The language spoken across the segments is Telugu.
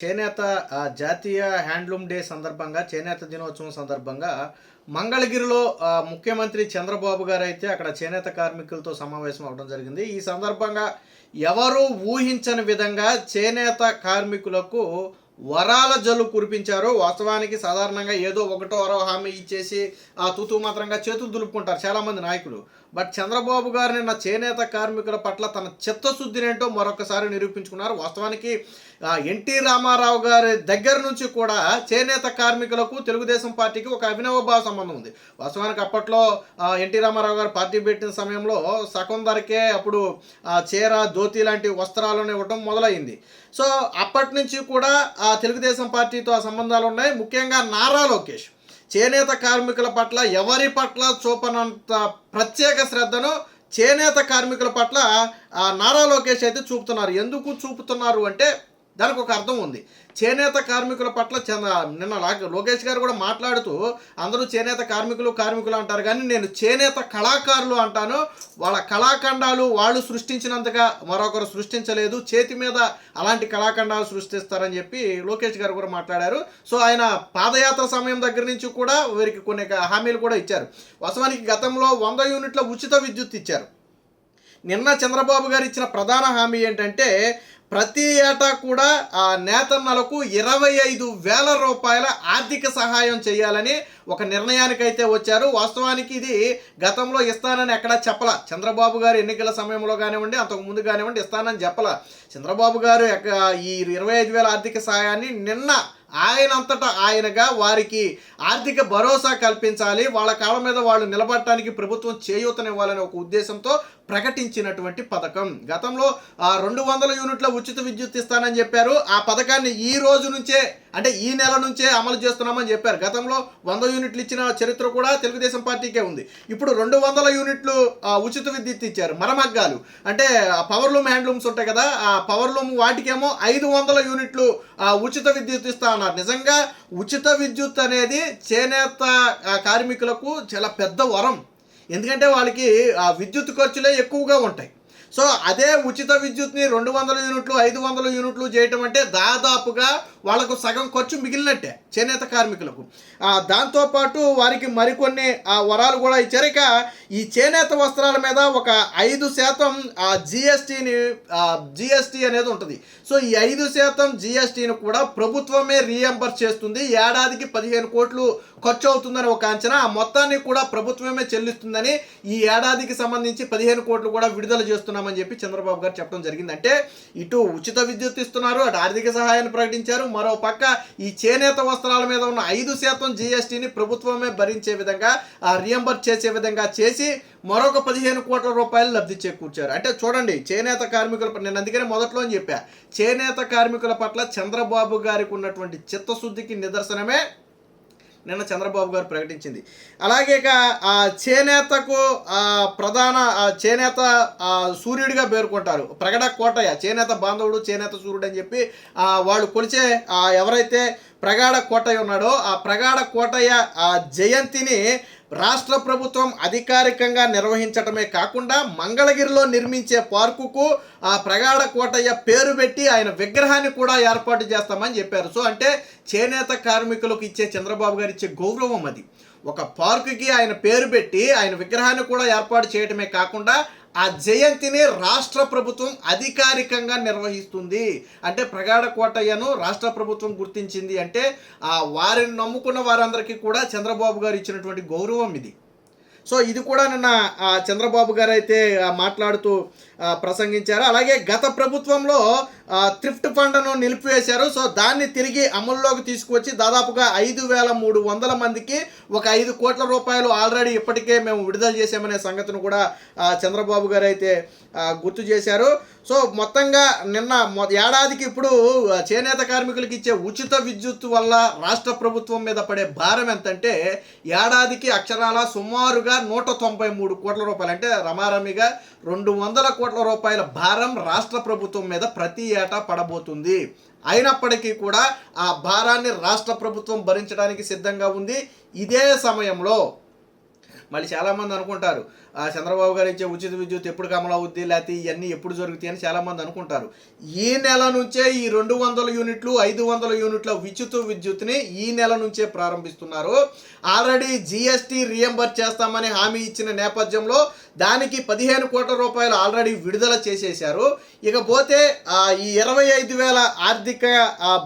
చేనేత జాతీయ హ్యాండ్లూమ్ డే సందర్భంగా చేనేత దినోత్సవం సందర్భంగా మంగళగిరిలో ముఖ్యమంత్రి చంద్రబాబు గారు అయితే అక్కడ చేనేత కార్మికులతో సమావేశం అవడం జరిగింది. ఈ సందర్భంగా ఎవరు ఊహించని విధంగా చేనేత కార్మికులకు వరాల జల్లు కురిపించారు. వాస్తవానికి సాధారణంగా ఏదో ఒకటో వరో హామీ ఇచ్చేసి ఆ తూతూ మాత్రంగా చేతులు దులుపుకుంటారు. చాలామంది నాయకులు. బట్ చంద్రబాబు గారు నిన్న చేనేత కార్మికుల పట్ల తన చిత్తశుద్ధినేంటో మరొకసారి నిరూపించుకున్నారు. వాస్తవానికి ఎన్టీ రామారావు గారి దగ్గర నుంచి కూడా చేనేత కార్మికులకు తెలుగుదేశం పార్టీకి ఒక అవినవభావ సంబంధం ఉంది. వాస్తవానికి అప్పట్లో ఎన్టీ రామారావు గారు పార్టీ పెట్టిన సమయంలో సగం ధరకే అప్పుడు ఆ, చీర ధోతి లాంటి వస్త్రాలను ఇవ్వడం మొదలైంది. సో అప్పటి నుంచి కూడా ఆ తెలుగుదేశం పార్టీతో ఆ సంబంధాలు ఉన్నాయి. ముఖ్యంగా నారా లోకేష్. చేనేత కార్మికుల పట్ల ఎవరి పట్ల చూపనంత ప్రత్యేక శ్రద్ధను చేనేత కార్మికుల పట్ల నారా లోకేష్ అయితే చూపుతున్నారు. ఎందుకు చూపుతున్నారు అంటే దానికి ఒక అర్థం ఉంది. చేనేత కార్మికుల పట్ల చంద నిన్న లోకేష్ గారు కూడా మాట్లాడుతూ అందరూ చేనేత కార్మికులు కార్మికులు అంటారు కానీ నేను చేనేత కళాకారులు అంటాను. వాళ్ళ కళాఖండాలు వాళ్ళు సృష్టించినంతగా మరొకరు సృష్టించలేదు. చేతి మీద అలాంటి కళాఖండాలు సృష్టిస్తారని చెప్పి లోకేష్ గారు కూడా మాట్లాడారు. సో ఆయన పాదయాత్ర సమయం దగ్గర నుంచి కూడా వీరికి కొన్ని హామీలు కూడా ఇచ్చారు. వాస్తవానికి గతంలో వంద యూనిట్ల ఉచిత విద్యుత్ ఇచ్చారు. నిన్న చంద్రబాబు గారు ఇచ్చిన ప్రధాన హామీ ఏంటంటే ప్రతి ఏటా కూడా ఆ నేతన్నలకు ఇరవై ఐదు వేల రూపాయల ఆర్థిక సహాయం చేయాలని ఒక నిర్ణయానికైతే వచ్చారు. వాస్తవానికి ఇది గతంలో ఇస్తానని ఎక్కడా చెప్పలా. చంద్రబాబు గారు ఎన్నికల సమయంలో కానివ్వండి అంతకు ముందు కానివ్వండి ఇస్తానని చెప్పలా. చంద్రబాబు గారు ఎక్క- ఈ ఇరవై ఐదు వేల ఆర్థిక సహాయాన్ని నిన్న ఆయన అంతటా ఆయనగా వారికి ఆర్థిక భరోసా కల్పించాలి. వాళ్ళ కాళ్ళ మీద వాళ్ళు నిలబడటానికి ప్రభుత్వం చేయూతనివ్వాలనే ఒక ఉద్దేశంతో ప్రకటించినటువంటి పథకం. గతంలో రెండు వందల యూనిట్ల ఉచిత విద్యుత్ ఇస్తానని చెప్పారు. ఆ పథకాన్ని ఈ రోజు నుంచే అంటే ఈ నెల నుంచే అమలు చేస్తున్నామని చెప్పారు. గతంలో వంద యూనిట్లు ఇచ్చిన చరిత్ర కూడా తెలుగుదేశం పార్టీకే ఉంది. ఇప్పుడు రెండు వందల యూనిట్లు ఉచిత విద్యుత్ ఇచ్చారు. మరమగ్గాలు. అంటే పవర్లూమ్ హ్యాండ్లూమ్స్ ఉంటాయి కదా ఆ పవర్ లూమ్ వాటికేమో ఐదు వందల యూనిట్లు ఉచిత విద్యుత్ ఇస్తా అన్నారు నిజంగా ఉచిత విద్యుత్ అనేది చేనేత కార్మికులకు చాలా పెద్ద వరం. ఎందుకంటే వాళ్ళకి ఆ విద్యుత్ ఖర్చులే ఎక్కువగా ఉంటాయి. సో అదే ఉచిత విద్యుత్ని రెండు వందల యూనిట్లు ఐదు వందల యూనిట్లు చేయటం అంటే దాదాపుగా వాళ్ళకు సగం ఖర్చు మిగిలినట్టే చేనేత కార్మికులకు. దాంతోపాటు వారికి మరికొన్ని ఆ, వరాలు కూడా ఇచ్చారు. ఇక ఈ చేనేత వస్త్రాల మీద ఒక ఐదు శాతం జిఎస్టీని జిఎస్టీ అనేది ఉంటుంది. సో ఈ ఐదు శాతం జిఎస్టీని కూడా ప్రభుత్వమే రీఎంబర్స్ చేస్తుంది. ఏడాదికి పదిహేను కోట్లు ఖర్చు అవుతుందని ఒక అంచనా. ఆ మొత్తాన్ని కూడా ప్రభుత్వమే చెల్లిస్తుందని ఈ ఏడాదికి సంబంధించి పదిహేను కోట్లు కూడా విడుదల చేస్తున్నామని చెప్పి చంద్రబాబు గారు చెప్పడం జరిగింది అంటే ఇటు ఉచిత విద్యుత్ ఇస్తున్నారు అటు ఆర్థిక సహాయాన్ని ప్రకటించారు మరో పక్క ఈ చేనేత వస్త్రాల మీద ఉన్న ఐదు శాతం జిఎస్టీని ప్రభుత్వమే భరించే విధంగా రియంబర్ చేసే విధంగా చేసి మరొక పదిహేను కోట్ల రూపాయలు లబ్ధి చేకూర్చారు. అంటే చూడండి చేనేత కార్మికుల పట్ల- నేను అందుకనే మొదట్లో అని చెప్పా. చేనేత కార్మికుల పట్ల చంద్రబాబు గారికి ఉన్నటువంటి చిత్తశుద్ధికి నిదర్శనమే నిన్న చంద్రబాబు గారు ప్రకటించింది. అలాగే ఇక ఆ చేనేతకు ప్రధాన చేనేత సూర్యుడిగా పేర్కొంటారు. ప్రగడ కోటయ్య చేనేత బాంధవుడు చేనేత సూర్యుడు అని చెప్పి వాళ్ళు కొలిచే ఎవరైతే ప్రగాఢ కోటయ్య ఉన్నాడో ఆ ప్రగాఢ కోటయ్య ఆ జయంతిని రాష్ట్ర ప్రభుత్వం అధికారికంగా నిర్వహించటమే కాకుండా మంగళగిరిలో నిర్మించే పార్కుకు ఆ ప్రగాఢ కోటయ్య పేరు పెట్టి ఆయన విగ్రహాన్ని కూడా ఏర్పాటు చేస్తామని చెప్పారు. సో అంటే చేనేత కార్మికులకు ఇచ్చే చంద్రబాబు గారు ఇచ్చే గౌరవం అది. ఒక పార్కుకి ఆయన పేరు పెట్టి ఆయన విగ్రహాన్ని కూడా ఏర్పాటు చేయటమే కాకుండా ఆ జయంతిని రాష్ట్ర ప్రభుత్వం అధికారికంగా నిర్వహిస్తుంది. అంటే ప్రగాఢ కోటయ్యను రాష్ట్ర ప్రభుత్వం గుర్తించింది అంటే ఆ వారిని నమ్ముకున్న వారందరికీ కూడా చంద్రబాబు గారు ఇచ్చినటువంటి గౌరవం ఇది. సో ఇది కూడా నిన్న చంద్రబాబు గారు అయితే మాట్లాడుతూ ప్రసంగించారు. అలాగే గత ప్రభుత్వంలో థ్రిఫ్ట్ ఫండ్ను నిలిపివేశారు. సో దాన్ని తిరిగి అమల్లోకి తీసుకువచ్చి దాదాపుగా ఐదు వేల మూడు వందల మందికి ఒక ఐదు కోట్ల రూపాయలు ఆల్రెడీ ఇప్పటికే మేము విడుదల చేసామనే సంగతిని కూడా చంద్రబాబు గారు అయితే గుర్తు చేశారు. సో మొత్తంగా నిన్న మొ- ఏడాదికి ఇప్పుడు చేనేత కార్మికులకి ఇచ్చే ఉచిత విద్యుత్ వల్ల రాష్ట్ర ప్రభుత్వం మీద పడే భారం ఎంతంటే ఏడాదికి అక్షరాల సుమారుగా నూట తొంభై మూడు కోట్ల రూపాయలు. అంటే రమారమిగా రెండు వందల కోట్ల రూపాయల భారం రాష్ట్ర ప్రభుత్వం మీద ప్రతి ఏటా పడబోతుంది. అయినప్పటికీ కూడా ఆ భారాన్ని రాష్ట్ర ప్రభుత్వం భరించడానికి సిద్ధంగా ఉంది. ఇదే సమయంలో మళ్ళీ చాలామంది అనుకుంటారు చంద్రబాబు గారు ఇచ్చే ఉచిత విద్యుత్ ఎప్పుడు అమలు అవుద్ది లేకపోతే ఇవన్నీ ఎప్పుడు జరుగుతాయి అని చాలామంది అనుకుంటారు. ఈ నెల నుంచే ఈ రెండు వందల యూనిట్లు ఐదు వందల యూనిట్ల విద్యుత్ విద్యుత్ని ఈ నెల నుంచే ప్రారంభిస్తున్నారు. ఆల్రెడీ జిఎస్టీ రియంబర్ చేస్తామని హామీ ఇచ్చిన నేపథ్యంలో దానికి పదిహేను కోట్ల రూపాయలు ఆల్రెడీ విడుదల చేసేశారు. ఇకపోతే ఈ ఇరవై ఐదు వేల ఆర్థిక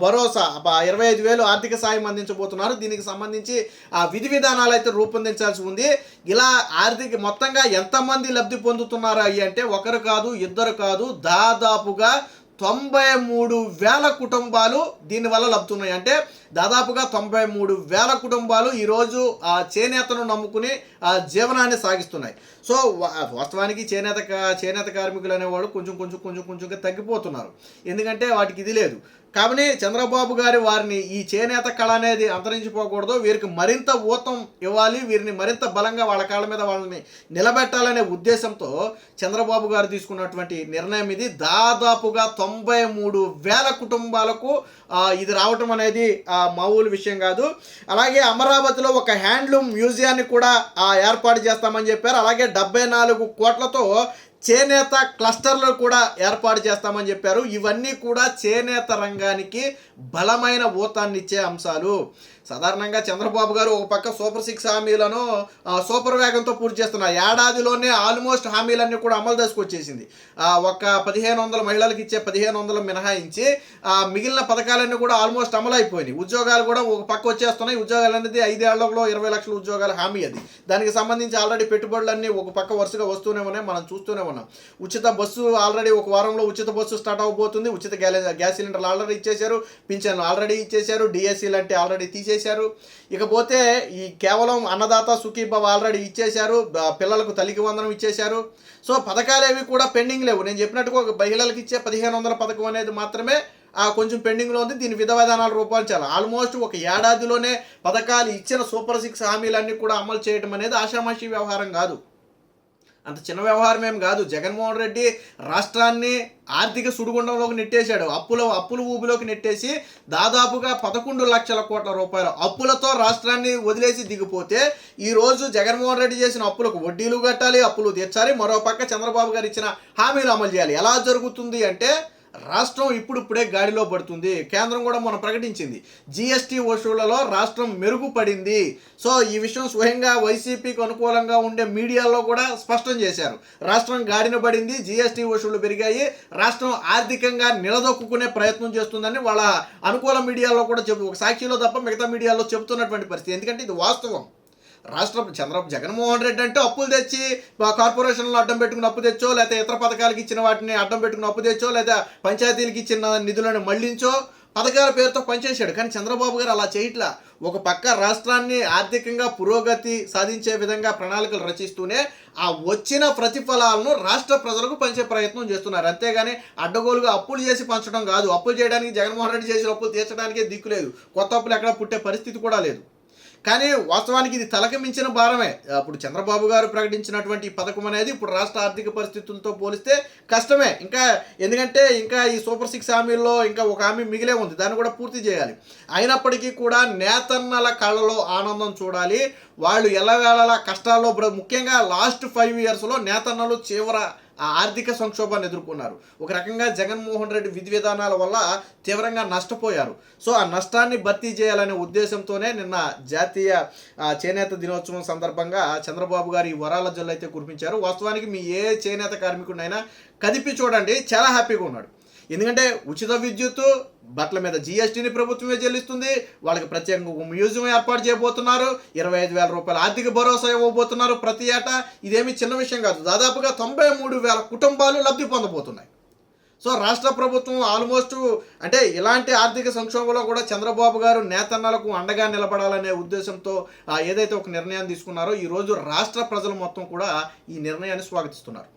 భరోసా ఇరవై ఐదు వేలు ఆర్థిక సాయం అందించబోతున్నారు. దీనికి సంబంధించి ఆ విధి విధానాలు అయితే రూపొందించాల్సి ఉంది. ఇలా ఆర్థిక మొత్తంగా ఎంతమంది లబ్ధి పొందుతున్నారు అయ్యి అంటే ఒకరు కాదు ఇద్దరు కాదు దాదాపుగా తొంభై మూడు వేల కుటుంబాలు దీనివల్ల లబ్ధున్నాయి. అంటే దాదాపుగా తొంభై మూడు వేల కుటుంబాలు ఈరోజు ఆ చేనేతను నమ్ముకుని ఆ జీవనాన్ని సాగిస్తున్నాయి. సో వాస్తవానికి చేనేత చేనేత కార్మికులు అనేవాళ్ళు కొంచెం కొంచెం కొంచెం కొంచెంగా తగ్గిపోతున్నారు. ఎందుకంటే వాటికి ఇది లేదు. కాబట్టి చంద్రబాబు గారి వారిని ఈ చేనేత కళ అనేది అంతరించిపోకూడదు. వీరికి మరింత ఊతం ఇవ్వాలి. వీరిని మరింత బలంగా వాళ్ళ కాళ్ళ మీద వాళ్ళని నిలబెట్టాలనే ఉద్దేశంతో చంద్రబాబు గారు తీసుకున్నటువంటి నిర్ణయం ఇది. దాదాపుగా తొంభై మూడు వేల కుటుంబాలకు ఇది రావటం అనేది మామూలు విషయం కాదు. అలాగే అమరావతిలో ఒక హ్యాండ్లూమ్ మ్యూజియాన్ని కూడా ఏర్పాటు చేస్తామని చెప్పారు. అలాగే డెబ్బై నాలుగు కోట్లతో చేనేత క్లస్టర్లు కూడా ఏర్పాటు చేస్తామని చెప్పారు. ఇవన్నీ కూడా చేనేత రంగానికి బలమైన ఊతాన్నిచ్చే అంశాలు. సాధారణంగా చంద్రబాబు గారు ఒక పక్క సూపర్ సిక్స్ హామీలను సూపర్ వేగంతో పూర్తి చేస్తున్నారు ఏడాదిలోనే ఆల్మోస్ట్ హామీలన్నీ కూడా అమలు దశకొచ్చేసింది ఒక పదిహేను వందల మహిళలకు ఇచ్చే పదిహేను వందలు మినహాయించి మిగిలిన పథకాలన్నీ కూడా ఆల్మోస్ట్ అమలు అయిపోయినాయి. ఉద్యోగాలు కూడా ఒక పక్క వచ్చేస్తున్నాయి. ఉద్యోగాలు అనేది ఐదేళ్ళలో ఇరవై లక్షల ఉద్యోగాల హామీ అది. దానికి సంబంధించి ఆల్రెడీ పెట్టుబడులన్నీ ఒక పక్క వరుసగా వస్తూనే ఉన్నాయి. మనం చూస్తూనే ఉన్నాం. ఉచిత బస్సు ఆల్రెడీ ఒక వారంలో ఉచిత బస్సు స్టార్ట్ అవబోతుంది ఉచిత గ్యాస్ సిలిండర్లు ఆల్రెడీ ఇచ్చేశారు. పింఛన్లు ఆల్రెడీ ఇచ్చేశారు. డిఎస్సీలు అంటే ఆల్రెడీ తీసేసి తీసేశారు ఇకపోతే ఈ కేవలం అన్నదాత సుఖీభవ ఆల్రెడీ ఇచ్చేశారు. పిల్లలకు తల్లికి వందనం ఇచ్చేశారు. సో పథకాలు అవి కూడా పెండింగ్ లేవు. నేను చెప్పినట్టుగా ఒక మహిళలకు ఇచ్చే పదిహేను వందల పథకం అనేది మాత్రమే ఆ కొంచెం పెండింగ్లో ఉంది. దీని విధ విధానాలు రూపొందించాలి ఆల్మోస్ట్ ఒక ఏడాదిలోనే పథకాలు ఇచ్చిన సూపర్ సిక్స్ హామీలన్నీ కూడా అమలు చేయడం అనేది ఆషామాషి వ్యవహారం కాదు. అంత చిన్న వ్యవహారం ఏం కాదు. జగన్మోహన్ రెడ్డి రాష్ట్రాన్ని ఆర్థిక సుడిగుండంలోకి నెట్టేశాడు. అప్పుల అప్పుల ఊబిలోకి నెట్టేసి దాదాపుగా పదకొండు లక్షల కోట్ల రూపాయల అప్పులతో రాష్ట్రాన్ని వదిలేసి దిగిపోతే ఈరోజు జగన్మోహన్ రెడ్డి చేసిన అప్పులకు వడ్డీలు కట్టాలి అప్పులు తీర్చాలి. మరో పక్క చంద్రబాబు గారు ఇచ్చిన హామీలు అమలు చేయాలి. ఎలా జరుగుతుంది అంటే రాష్ట్రం ఇప్పుడిప్పుడే గాడిలో పడుతుంది. కేంద్రం కూడా మనం ప్రకటించింది. జిఎస్టీ వసూళ్ళలో రాష్ట్రం మెరుగుపడింది. సో ఈ విషయం స్వయంగా వైసీపీకి అనుకూలంగా ఉండే మీడియాలో కూడా స్పష్టం చేశారు. రాష్ట్రం గాడిన పడింది జిఎస్టీ వసూళ్ళు పెరిగాయి. రాష్ట్రం ఆర్థికంగా నిలదొక్కునే ప్రయత్నం చేస్తుందని వాళ్ళ అనుకూల మీడియాలో కూడా చెబు ఒక సాక్షిలో తప్ప మిగతా మీడియాలో చెబుతున్నటువంటి పరిస్థితి. ఎందుకంటే ఇది వాస్తవం. రాష్ట్ర చంద్ర జగన్మోహన్ రెడ్డి అంటే అప్పులు తెచ్చి కార్పొరేషన్లో కార్పొరేషన్లు అడ్డం పెట్టుకుని అప్పు తెచ్చో లేదా ఇతర పథకాలకు ఇచ్చిన వాటిని అడ్డం పెట్టుకుని అప్పు తెచ్చో లేదా పంచాయతీలకు ఇచ్చిన నిధులను మళ్ళించో పథకాల పేరుతో పనిచేశాడు. కానీ చంద్రబాబు గారు అలా చేయట్లా. ఒక పక్క రాష్ట్రాన్ని ఆర్థికంగా పురోగతి సాధించే విధంగా ప్రణాళికలు రచిస్తూనే ఆ వచ్చిన ప్రతిఫలాలను రాష్ట్ర ప్రజలకు పంచే ప్రయత్నం చేస్తున్నారు. అంతేగాని అడ్డగోలుగా అప్పులు చేసి పంచడం కాదు. అప్పులు చేయడానికి జగన్మోహన్ రెడ్డి చేసిన అప్పులు తీర్చడానికే దిక్కు లేదు. కొత్త అప్పులు ఎక్కడ పుట్టే పరిస్థితి కూడా లేదు. కానీ వాస్తవానికి ఇది తలక మించిన భారమే. అప్పుడు చంద్రబాబు గారు ప్రకటించినటువంటి పథకం అనేది ఇప్పుడు రాష్ట్ర ఆర్థిక పరిస్థితులతో పోలిస్తే కష్టమే. ఇంకా ఎందుకంటే ఇంకా ఈ సూపర్ సిక్స్ హామీల్లో ఇంకా ఒక హామీ మిగిలే ఉంది. దాన్ని కూడా పూర్తి చేయాలి. అయినప్పటికీ కూడా నేతన్నల కళ్ళలో ఆనందం చూడాలి. వాళ్ళు ఎల్లవేళలా కష్టాల్లో ముఖ్యంగా లాస్ట్ ఫైవ్ ఇయర్స్లో నేతన్నలు చివర ఆ ఆర్థిక సంక్షోభాన్ని ఎదుర్కొన్నారు. ఒక రకంగా జగన్మోహన్ రెడ్డి విధి విధానాల వల్ల తీవ్రంగా నష్టపోయారు. సో ఆ నష్టాన్ని భర్తీ చేయాలనే ఉద్దేశంతోనే నిన్న జాతీయ చేనేత దినోత్సవం సందర్భంగా చంద్రబాబు గారు ఈ వరాల జల్లు అయితే కురిపించారు. వాస్తవానికి మీ ఏ చేనేత కార్మికుడినైనా కదిపి చూడండి చాలా హ్యాపీగా ఉన్నాడు. ఎందుకంటే ఉచిత విద్యుత్ బట్టల మీద జిఎస్టీని ప్రభుత్వమే చెల్లిస్తుంది వాళ్ళకి ప్రత్యేకంగా మ్యూజియం ఏర్పాటు చేయబోతున్నారు ఇరవై ఐదు వేల రూపాయల ఆర్థిక భరోసా ఇవ్వబోతున్నారు ప్రతి ఏటా. ఇదేమి చిన్న విషయం కాదు దాదాపుగా తొంభై మూడు వేల కుటుంబాలు లబ్ధి పొందబోతున్నాయి. సో రాష్ట్ర ప్రభుత్వం ఆల్మోస్ట్ అంటే ఇలాంటి ఆర్థిక సంక్షోభంలో కూడా చంద్రబాబు గారు నేతన్నలకు అండగా నిలబడాలనే ఉద్దేశంతో ఏదైతే ఒక నిర్ణయం తీసుకున్నారో ఈరోజు రాష్ట్ర ప్రజలు మొత్తం కూడా ఈ నిర్ణయాన్ని స్వాగతిస్తున్నారు.